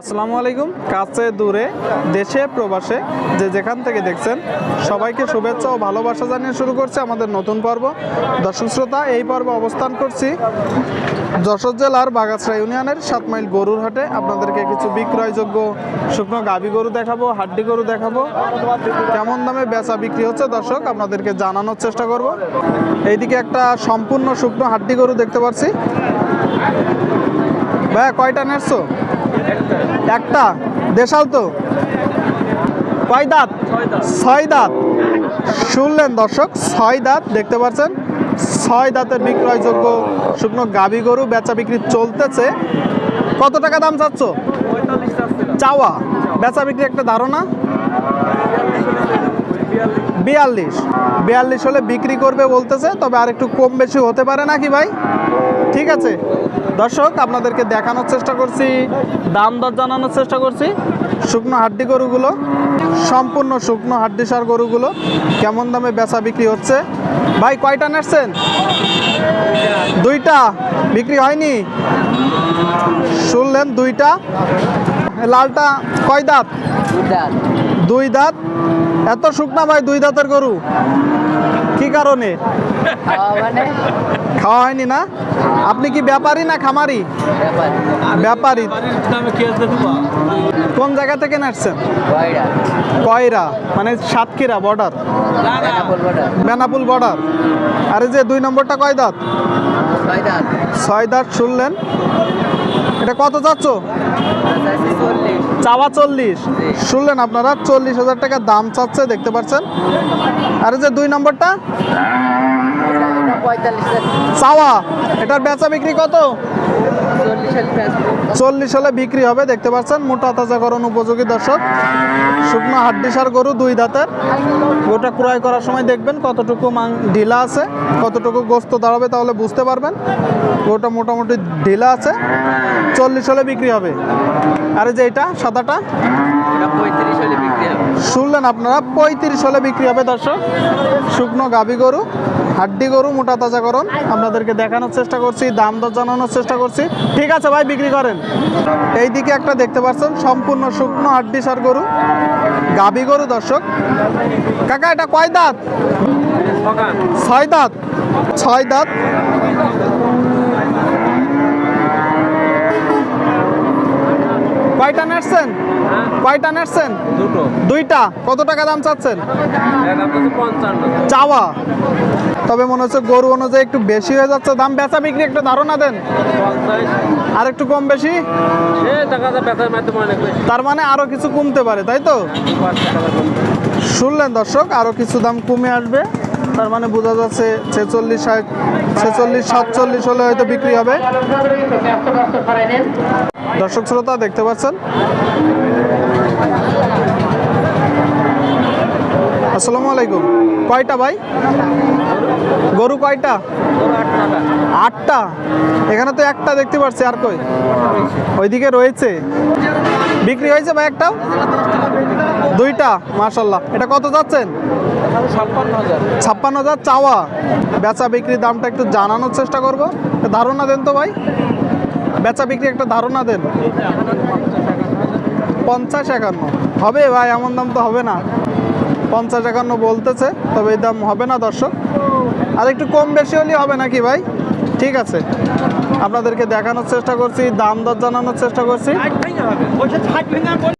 আসসালামু আলাইকুম। কাছে, দূরে, দেশে, প্রবাসে, যে যেখান থেকে দেখছেন, সবাইকে শুভেচ্ছা ও ভালোবাসা জানিয়ে শুরু করছে আমাদের নতুন পর্ব। দর্শক শ্রোতা, এই পর্ব অবস্থান করছি যশোর জেলার বাগাছড়া ইউনিয়নের সাত মাইল গরুর হাটে। আপনাদেরকে কিছু বিক্রয়যোগ্য শুকনো গাভী গরু দেখাবো, হাড্ডি গরু দেখাবো। কেমন দামে বেচা বিক্রি হচ্ছে দর্শক, আপনাদেরকে জানানোর চেষ্টা করব। এইদিকে একটা সম্পূর্ণ শুকনো হাড্ডি গরু দেখতে পাচ্ছি ভাইয়া, কয়টা নেটছো একটা। দেশাল তো? কয় দাঁত? ছয় দাঁত। শুনলেন দর্শক, ছয় দাঁত, দেখতে পাচ্ছেন? ছয় দাঁতের বিক্রয়যোগ্য শুকনো গাভী গরু বেচা বিক্রি চলতেছে। কত টাকা দাম চাচ্ছ? চাওয়া। বেচা বিক্রি একটা ধারণা? বিয়াল্লিশ। বিয়াল্লিশ হলে বিক্রি করবে বলতেছে তবে আর একটু কম বেশি হতে পারে নাকি ভাই? ঠিক আছে। দর্শক আপনাদেরকে দেখানোর চেষ্টা করছি দাম দর জানানোর চেষ্টা করছি। শুকনো হাড্ডি গরুগুলো সম্পূর্ণ শুকনো হাড্ডি সার গরুগুলো কেমন দামে বেচা বিক্রি হচ্ছে? ভাই কয়টা নেটছেন দুইটা। বিক্রি হয়নি? শুনলেন দুইটা। লালটা কয় দাঁত। দুই দাঁত। এত শুকনা ভাই, দুই দাঁতের গরু। কি কারণে? খাওয়া হয়নি না? আপনি কি ব্যাপারী না খামারি? ব্যাপারী। কোন জায়গা থেকে নাচছেন? কয়রা? মানে সাতক্ষীরা বর্ডার বেনাপুল বর্ডার আরে যে দুই নম্বরটা কয় দাঁত? ছয় দাঁত। শুনলেন। এটা কত যাচ্ছ চাওয়া চল্লিশ। শুনলেন আপনারা চল্লিশ হাজার টাকা দাম চাচ্ছে দেখতে পাচ্ছেন। আর যে দুই নম্বরটা? চাওয়া এটার বেচা বিক্রি কত? চল্লিশ হলে বিক্রি হবে দেখতে পাচ্ছেন মোটা তাজাকরণ উপযোগী দর্শক। শুকনো হাড্ডিসার গরু দুই দাঁতের। গোটা ক্রয় করার সময় দেখবেন কতটুকু মাং ঢিলা আছে কতটুকু গোস্ত দাঁড়াবে তাহলে বুঝতে পারবেন। গোটা মোটামুটি ঢিলা আছে চল্লিশ হলে বিক্রি হবে। আরে যে এটা সাদাটা? শুনলেন আপনারা, পঁয়ত্রিশ হলে বিক্রি হবে দর্শক। শুকনো গাভী গরু, হাড্ডি গরু, মোটা তাজা তাজাকরণ আপনাদেরকে দেখানোর চেষ্টা করছি, দাম দর জানানোর চেষ্টা করছি। ঠিক আছে ভাই, বিক্রি করেন। এই দিকে একটা দেখতে পাচ্ছেন, সম্পূর্ণ শুকনো হাড্ডি সার গরু। গাভী গরু দর্শক। কাকা, এটা কয় দাঁত? ছয় দাঁত। ছয় দাঁত। কয়টা নেটছেন কয়টা নেটছেন দুটো। দুইটা। কত টাকা দাম চাচ্ছেন? চাওয়া। তবে মনে হচ্ছে গরু অনুযায়ী একটু বেশি হয়ে যাচ্ছে। দাম বেচা বিক্রি একটা ধারণা দেন। আর একটু কম বেশি? তার মানে আরও কিছু কমতে পারে তাই তো। শুনলেন দর্শক আরও কিছু দাম কমে আসবে। তার মানে বোঝা যাচ্ছে ছেচল্লিশ ছেচল্লিশ সাতচল্লিশ হলে হয়তো বিক্রি হবে। দর্শক শ্রোতা, দেখতে পাচ্ছেন? আসসালামু আলাইকুম। কয়টা ভাই? গরু কয়টা? আটটা। এখানে তো একটা দেখতে পাচ্ছি, আর কই? ওইদিকে রয়েছে। বিক্রি হয়েছে ভাই একটাও? দুইটা মাশাল্লাহ এটা কত যাচ্ছেন? ছাপ্পান্ন হাজার চাওয়া। বেচা বিক্রির দামটা একটু জানানোর চেষ্টা করব। একটা ধারণা দেন তো ভাই। বেচা বিক্রি একটা ধারণা দেন। পঞ্চাশ একান্ন। হবে ভাই, এমন দাম তো হবে না। পঞ্চাশ একান্ন বলতেছে, তবে এই দাম হবে না দর্শক। আর একটু কম বেশি হলেই হবে নাকি ভাই? ঠিক আছে। আপনাদেরকে দেখানোর চেষ্টা করছি, দাম দর জানানোর চেষ্টা করছি।